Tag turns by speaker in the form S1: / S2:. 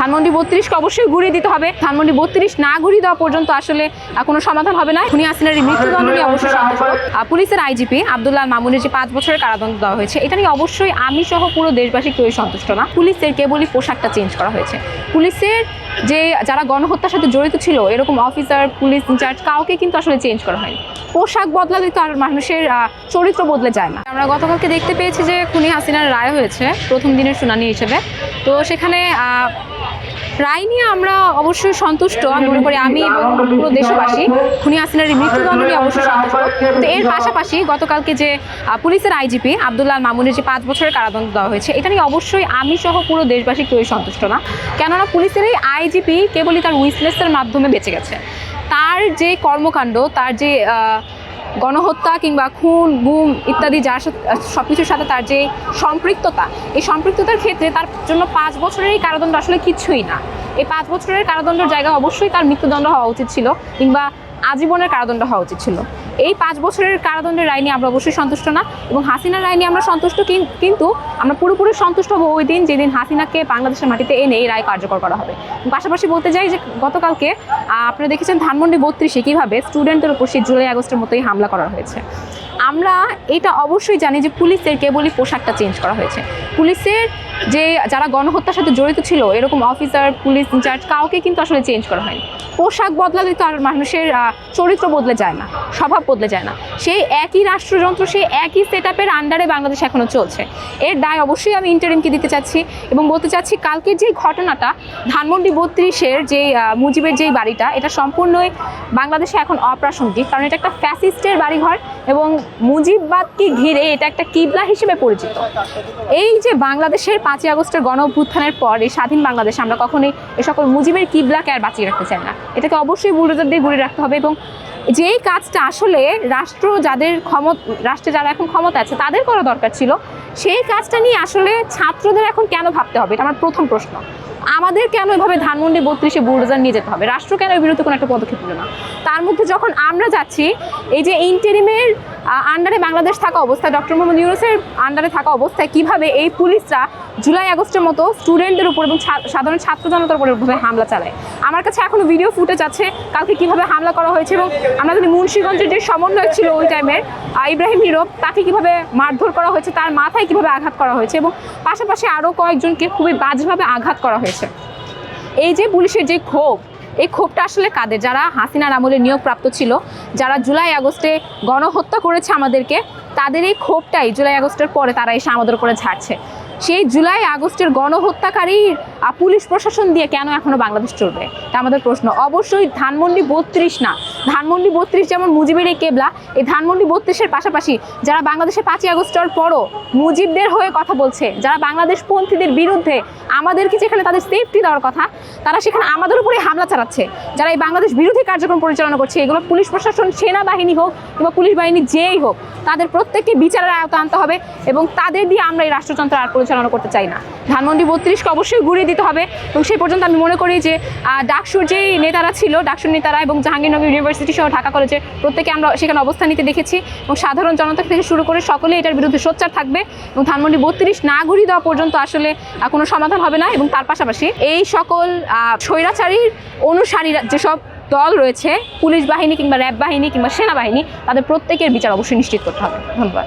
S1: ধানমন্ডি বত্রিশকে অবশ্যই ঘুরিয়ে দিতে হবে। ধানমন্ডি বত্রিশ না ঘুরিয়ে দেওয়া পর্যন্ত আসলে কোনো সমাধান হবে না। খুনি হাসিনার এই মৃত্যুদণ্ড নিয়ে অবশ্যই পুলিশের আইজিপি আব্দুল্লাহ মামুনের যে পাঁচ বছরের কারাদণ্ড দেওয়া হয়েছে এটা নিয়ে অবশ্যই আমি সহ পুরো দেশবাসী কেউই সন্তুষ্ট না। পুলিশের কেবলই পোশাকটা চেঞ্জ করা হয়েছে। পুলিশের যে যারা গণহত্যার সাথে জড়িত ছিল এরকম অফিসার পুলিশ ইনচার্জ কাউকে কিন্তু আসলে চেঞ্জ করা হয়নি। পোশাক বদলালে তো আর মানুষের চরিত্র বদলে যায় না। আমরা গতকালকে দেখতে পেয়েছি যে খুনি হাসিনার রায় হয়েছে প্রথম দিনের শুনানি হিসেবে। তো সেখানে রায় নিয়ে আমরা অবশ্যই সন্তুষ্ট, আমি মনে করি আমি এবং পুরো দেশবাসী, খুনি হাসিনার মৃত্যুদণ্ড নিয়ে অবশ্যই সন্তুষ্ট। তো এর পাশাপাশি গতকালকে যে পুলিশের আইজিপি আব্দুল্লাহ মামুনের যে পাঁচ বছরের কারাদণ্ড দেওয়া হয়েছে, এটা নিয়ে অবশ্যই আমি সহ পুরো দেশবাসী কেউই সন্তুষ্ট না। কেননা পুলিশের এই আইজিপি কেবলই তার উইসনেসের মাধ্যমে বেঁচে গেছে। তার যে কর্মকাণ্ড, তার যে গণহত্যা কিংবা খুন, গুম ইত্যাদি যার সব কিছুর সাথে তার যে সম্পৃক্ততা, এই সম্পৃক্ততার ক্ষেত্রে তার জন্য পাঁচ বছরের এই কারাদণ্ড আসলে কিছুই না। এই পাঁচ বছরের কারাদণ্ডের জায়গা অবশ্যই তার মৃত্যুদণ্ড হওয়া উচিত ছিল কিংবা আজীবনের কারাদণ্ড হওয়া উচিত ছিল। এই পাঁচ বছরের কারাদণ্ডের রায় নিয়ে আমরা অবশ্যই সন্তুষ্ট না এবং হাসিনার রায় নিয়ে আমরা সন্তুষ্ট কিন- কিন্তু আমরা পুরোপুরি সন্তুষ্ট হব ওই দিন যেদিন হাসিনাকে বাংলাদেশের মাটিতে এনে এই রায় কার্যকর করা হবে। পাশাপাশি বলতে চাই যে গতকালকে আপনারা দেখেছেন ধানমন্ডি বত্রিশে কীভাবে স্টুডেন্টদের উপর সেই জুলাই আগস্টের মতোই হামলা করা হয়েছে। আমরা এটা অবশ্যই জানি যে পুলিশের কেবলই পোশাকটা চেঞ্জ করা হয়েছে। পুলিশের যে যারা গণহত্যার সাথে জড়িত ছিল, এরকম অফিসার পুলিশ ইনচার্জ কাউকে কিন্তু আসলে চেঞ্জ করা হয়নি। পোশাক বদলালে তো আর মানুষের চরিত্র বদলে যায় না, স্বভাব বদলে যায় না। সেই একই রাষ্ট্রযন্ত্র, সেই একই সেট আন্ডারে বাংলাদেশ এখনও চলছে। এর দায় অবশ্যই আমি ইন্টারিমকে দিতে চাচ্ছি এবং বলতে চাচ্ছি, কালকের যে ঘটনাটা, ধানমন্ডি বত্রিশের যে মুজিবের যেই বাড়িটা, এটা সম্পূর্ণই বাংলাদেশে এখন অপ্রাসঙ্গিক, কারণ এটা একটা ফ্যাসিস্টের বাড়িঘর এবং মুজিববাদকে ঘিরে এটা একটা কিবলা হিসেবে পরিচিত। এই যে বাংলাদেশের পাঁচই আগস্টের গণ অভ্যুত্থানের পর এই স্বাধীন বাংলাদেশ, আমরা কখনোই এ সকল মুজিবের কিবলাকে আর বাঁচিয়ে রাখতে চাই না। এটাকে অবশ্যই বুলডোজার দিয়ে ঘুরে রাখতে হবে এবং যেই কাজটা আসলে রাষ্ট্র যাদের ক্ষমত, রাষ্ট্রে যারা এখন ক্ষমতা আছে, তাদের করা দরকার ছিল, সেই কাজটা নিয়ে আসলে ছাত্রদের এখন কেন ভাবতে হবে? এটা আমার প্রথম প্রশ্ন। আমাদের কেন এভাবে ধানমন্ডি বত্রিশে বুলডোজার নিয়ে যেতে হবে? রাষ্ট্র কেন এর বিরুদ্ধে কোনো একটা পদক্ষেপ নিল না? তার মধ্যে যখন আমরা যাচ্ছি, এই যে ইন্টারিমের আন্ডারে বাংলাদেশ থাকা অবস্থায় ডক্টর মোহাম্মদ ইউনুসের আন্ডারে থাকা অবস্থায় কীভাবে এই পুলিশরা জুলাই আগস্টের মতো স্টুডেন্টদের উপর এবং সাধারণ ছাত্র জনতার উপর এভাবে হামলা চালায়? আমার কাছে এখনও ভিডিও ফুটেজ আছে, কালকে কীভাবে হামলা করা হয়েছে এবং আমরা যদি মুন্সিগঞ্জের যে সমন্বয়ক ছিল ওই টাইমের ইব্রাহিম হিরো তাকে কীভাবে মারধর করা হয়েছে, তার মাথায় কীভাবে আঘাত করা হয়েছে এবং পাশাপাশি আরও কয়েকজনকে খুবই বাজেভাবে আঘাত করা হয়েছে। এই যে পুলিশের যে ক্ষোভ এই ক্ষোভটা আসলে কাদের? যারা হাসিনার আমলে নিয়োগপ্রাপ্ত ছিল যারা জুলাই আগস্টে গণহত্যা করেছে আমাদেরকে তাদের এই ক্ষোভটাই জুলাই আগস্টের পরে তারা এসে আমাদের উপরে ঝাড়ছে। সেই জুলাই আগস্টের গণহত্যাকারী আহ, পুলিশ প্রশাসন দিয়ে কেন এখনও বাংলাদেশ চলবে? তা আমাদের প্রশ্ন। অবশ্যই ধানমন্ডি বত্রিশ না। ধানমন্ডি বত্রিশ যেমন মুজিবের এই কেবলা, এই ধানমন্ডি বত্রিশের পাশাপাশি যারা বাংলাদেশে পাঁচই আগস্টের পরও মুজিবদের হয়ে কথা বলছে, যারা বাংলাদেশ পন্থীদের বিরুদ্ধে আমাদেরকে যেখানে তাদের সেফটি দেওয়ার কথা, তারা সেখানে আমাদের উপরে হামলা চালাচ্ছে। যারা এই বাংলাদেশ বিরোধী কার্যক্রম পরিচালনা করছে, এগুলো পুলিশ প্রশাসন, সেনাবাহিনী হোক কিংবা পুলিশ বাহিনী যেই হোক, তাদের প্রত্যেককে বিচারের আয়তা আনতে হবে এবং তাদের দিয়ে আমরা এই রাষ্ট্রযন্ত্র আর পরিচালনা করতে চাই না। ধানমন্ডি বত্রিশকে অবশ্যই ঘুরিয়ে দিতে হবে। এবং সেই পর্যন্ত আমি মনে করি যে ডাকসুর যেই নেতারা ছিল, ডাকসুর নেতারা এবং জাহাঙ্গীরনগর ইউনিভার্সিটি সহ ঢাকা কলেজে প্রত্যেকে আমরা সেখানে অবস্থান নিতে দেখেছি। এবং সাধারণ জনতা থেকে শুরু করে সকলে এটার বিরুদ্ধে সোচ্চার থাকবে। এবং ধানমন্ডি বত্রিশ না ঘুরিয়ে দেওয়া পর্যন্ত আসলে কোনো সমাধান হবে না। এবং তার পাশাপাশি এই সকল স্বৈরাচারীর অনুসারীরা, যেসব দল রয়েছে, পুলিশ বাহিনী কিংবা র্যাব বাহিনী কিংবা সেনাবাহিনী, তাদের প্রত্যেকের বিচার অবশ্যই নিশ্চিত করতে হবে। ধন্যবাদ।